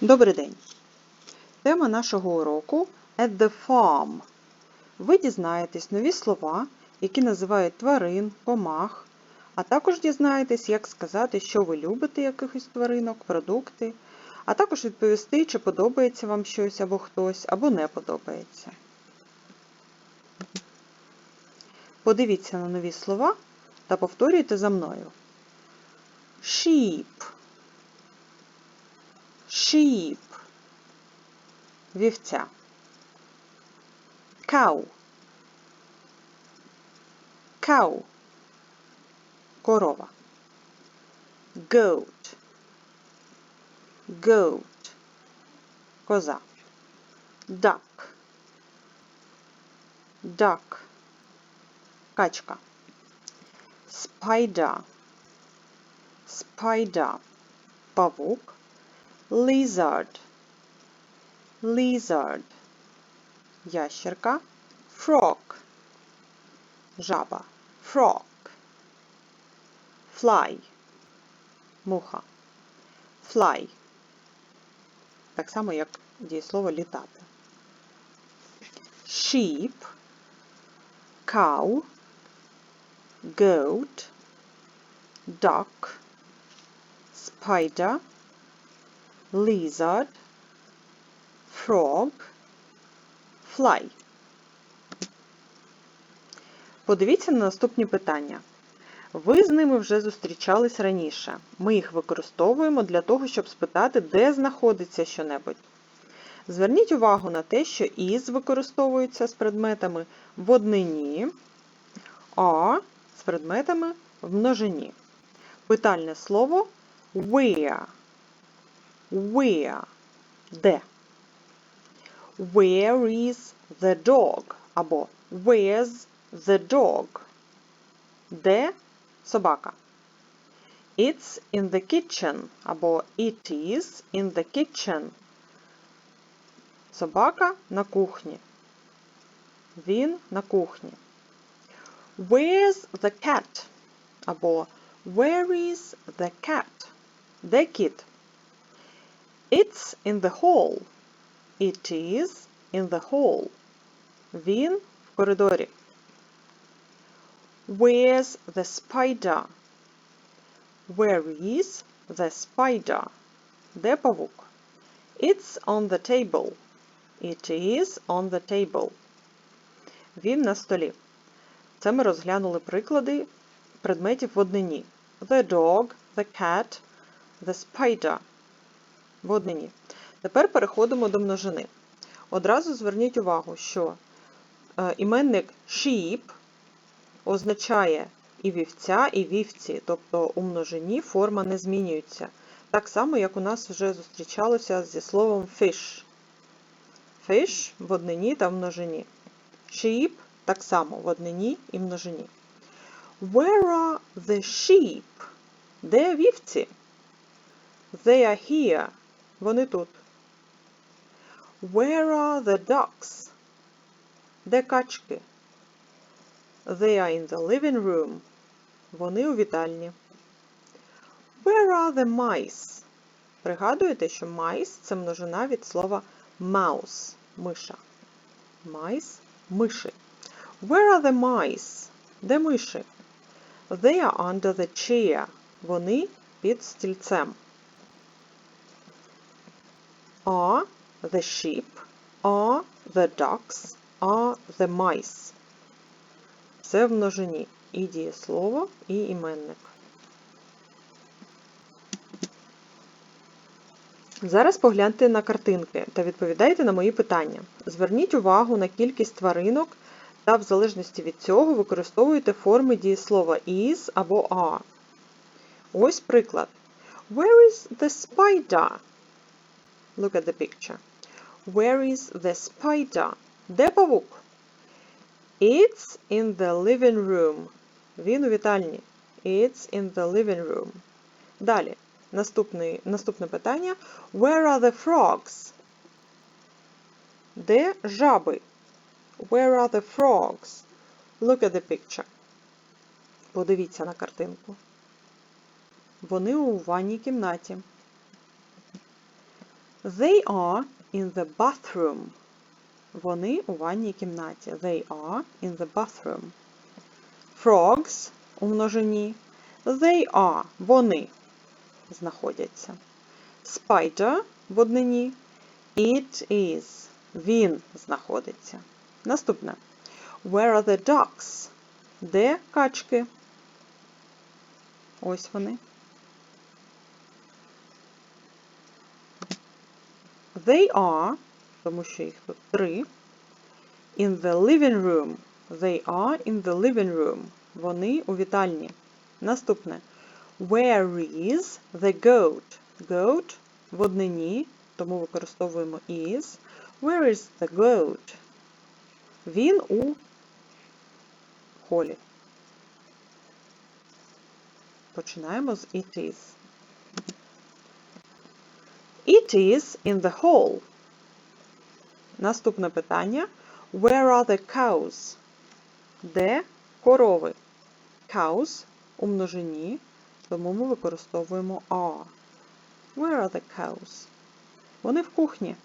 Добрий день! Тема нашого уроку At the farm. Ви дізнаєтесь нові слова, які називають тварин, комах, а також дізнаєтесь, як сказати, що ви любите якихось тваринок, продукти, а також відповісти, чи подобається вам щось або хтось, або не подобається. Подивіться на нові слова та повторюйте за мною. Sheep sheep вівця cow cow корова goat goat коза duck duck качка spider spider павук lizard, lizard, ящерка, frog, жаба, frog, fly, муха, fly, так само, як дієслово літати. Sheep, cow, goat, duck, spider, lizard, frog, fly. Подивіться на наступні питання. Ви з ними вже зустрічались раніше. Ми їх використовуємо для того, щоб спитати, де знаходиться щонебудь. Зверніть увагу на те, що із використовується з предметами в однині, а з предметами в множині. Питальне слово where. Where? Де? Where is the dog? Або Where's the dog? Де собака? It's in the kitchen. Або It is in the kitchen. Собака на кухні. Він на кухні. Where's the cat? Або Where is the cat? Де кіт? It's in the hall. It is in the hall. Він в коридорі. Where's the spider? Where is the spider? Де павук? It's on the table. It is on the table. Він на столі. Це ми розглянули приклади предметів в однині. The dog, the cat, the spider однині. Тепер переходимо до множини. Одразу зверніть увагу, що е, іменник sheep означає і вівця, і вівці, тобто у множині форма не змінюється. Так само, як у нас вже зустрічалося зі словом fish. Fish в однині та в множині. Sheep так само в однині і множині. Where are the sheep? Де вівці? They are here. Вони тут. Where are the ducks? Де качки? They are in the living room. Вони у вітальні. Where are the mice? Пригадуєте, що mice – це множина від слова mouse миша. Mice – миші. Where are the mice? Де миші? They are under the chair. Вони під стільцем. Are the sheep, are the ducks, are the mice. Це в множині і дієслово, і іменник. Зараз погляньте на картинки та відповідайте на мої питання. Зверніть увагу на кількість тваринок та в залежності від цього використовуйте форми дієслова is або are. Ось приклад. Where is the spider? Look at the picture. Where is the spider? Де павук? It's in the living room. Він у вітальні. It's in the living room. Далі. Наступне, наступне питання. Where are the frogs? Де жаби? Where are the frogs? Look at the picture. Подивіться на картинку. Вони у ванній кімнаті. They are in the bathroom. Вони у ванній кімнаті. They are in the bathroom. Frogs у множині. They are. Вони знаходяться. Spider в однині. It is. Він знаходиться. Наступне. Where are the ducks? Де качки? Ось вони. They are, тому що їх тут три. In the living room. They are in the living room. Вони у вітальні. Наступне. Where is the goat? Goat в однині, тому використовуємо is. Where is the goat? Він у холі. Починаємо з it is. It is in the hall. Наступне питання. Where are the cows? Де корови? Cows у множині, тому ми використовуємо are. Where are the cows? Вони в кухні.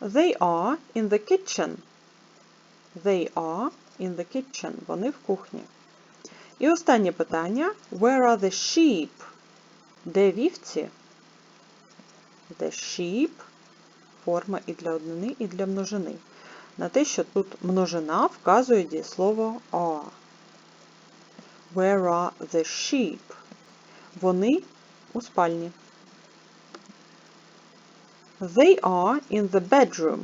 They are in the kitchen. They are in the kitchen. Вони в кухні. І останнє питання. Where are the sheep? Де вівці? The sheep. Форма і для однини, і для множини. На те, що тут множина вказує дієслово are. Where are the sheep? Вони у спальні. They are in the bedroom.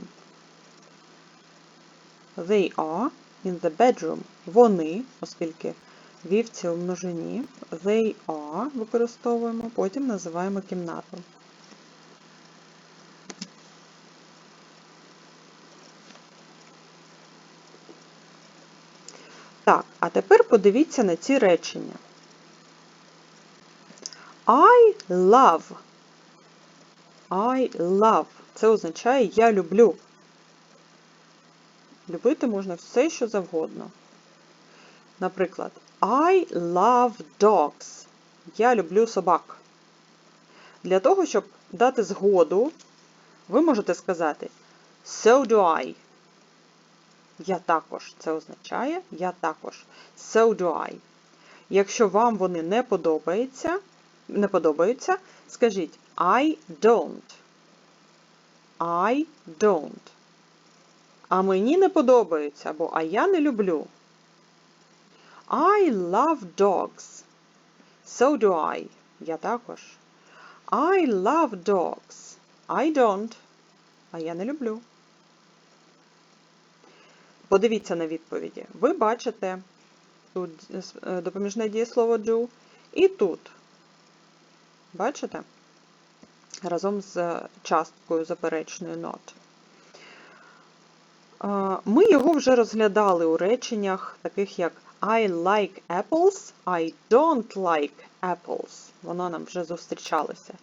They are in the bedroom. Вони, оскільки вівці у множині, they are використовуємо, потім називаємо кімнату. Так, а тепер подивіться на ці речення. I love. I love. Це означає я люблю. Любити можна все, що завгодно. Наприклад, I love dogs. Я люблю собак. Для того, щоб дати згоду, ви можете сказати So do I. Я також. Це означає я також. So do I. Якщо вам вони не подобаються, не подобаються, скажіть I don't. I don't. А мені не подобаються, або а я не люблю. I love dogs. So do I. Я також. I love dogs. I don't. А я не люблю. Подивіться на відповіді. Ви бачите тут е, допоміжне дієслово do і тут. Бачите? Разом з часткою заперечною not. Ми його вже розглядали у реченнях, таких як I like apples, I don't like apples. Воно нам вже зустрічалося.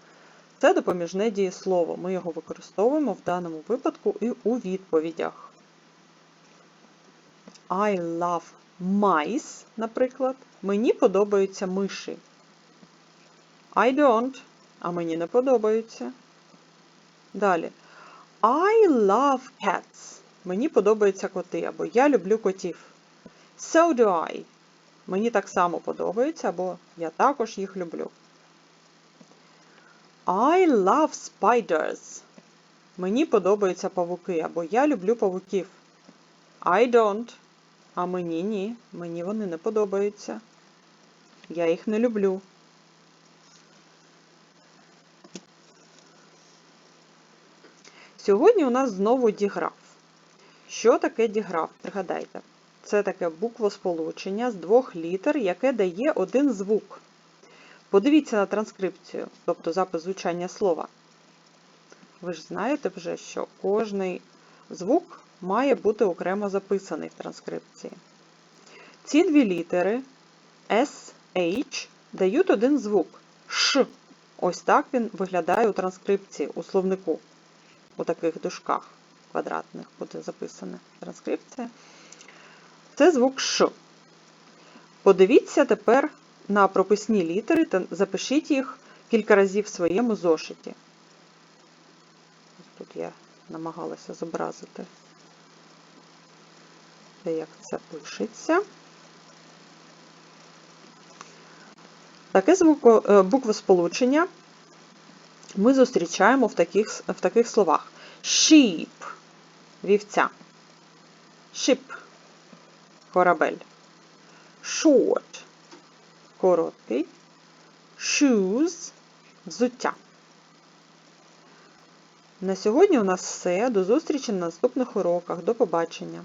Це допоміжне дієслово. Ми його використовуємо в даному випадку і у відповідях. I love mice, наприклад. Мені подобаються миші. I don't, а мені не подобаються. Далі. I love cats. Мені подобаються коти, або я люблю котів. So do I. Мені так само подобається, або я також їх люблю. I love spiders. Мені подобаються павуки, або я люблю павуків. I don't. А мені ні. Мені вони не подобаються. Я їх не люблю. Сьогодні у нас знову діграф. Що таке діграф? Пригадайте, це таке буквосполучення з двох літер, яке дає один звук. Подивіться на транскрипцію, тобто запис звучання слова. Ви ж знаєте вже, що кожний звук має бути окремо записаний в транскрипції. Ці дві літери S, H дають один звук Ш. Ось так він виглядає у транскрипції, у словнику, у таких дужках квадратних буде записана транскрипція. Це звук Ш. Подивіться тепер на прописні літери та запишіть їх кілька разів в своєму зошиті. Тут я намагалася зобразити, як це пишеться. Таке звуко- е, буквосполучення ми зустрічаємо в таких, в таких словах: sheep – вівця, ship – корабель, short – короткий, shoes – взуття. На сьогодні у нас все. До зустрічі на наступних уроках. До побачення!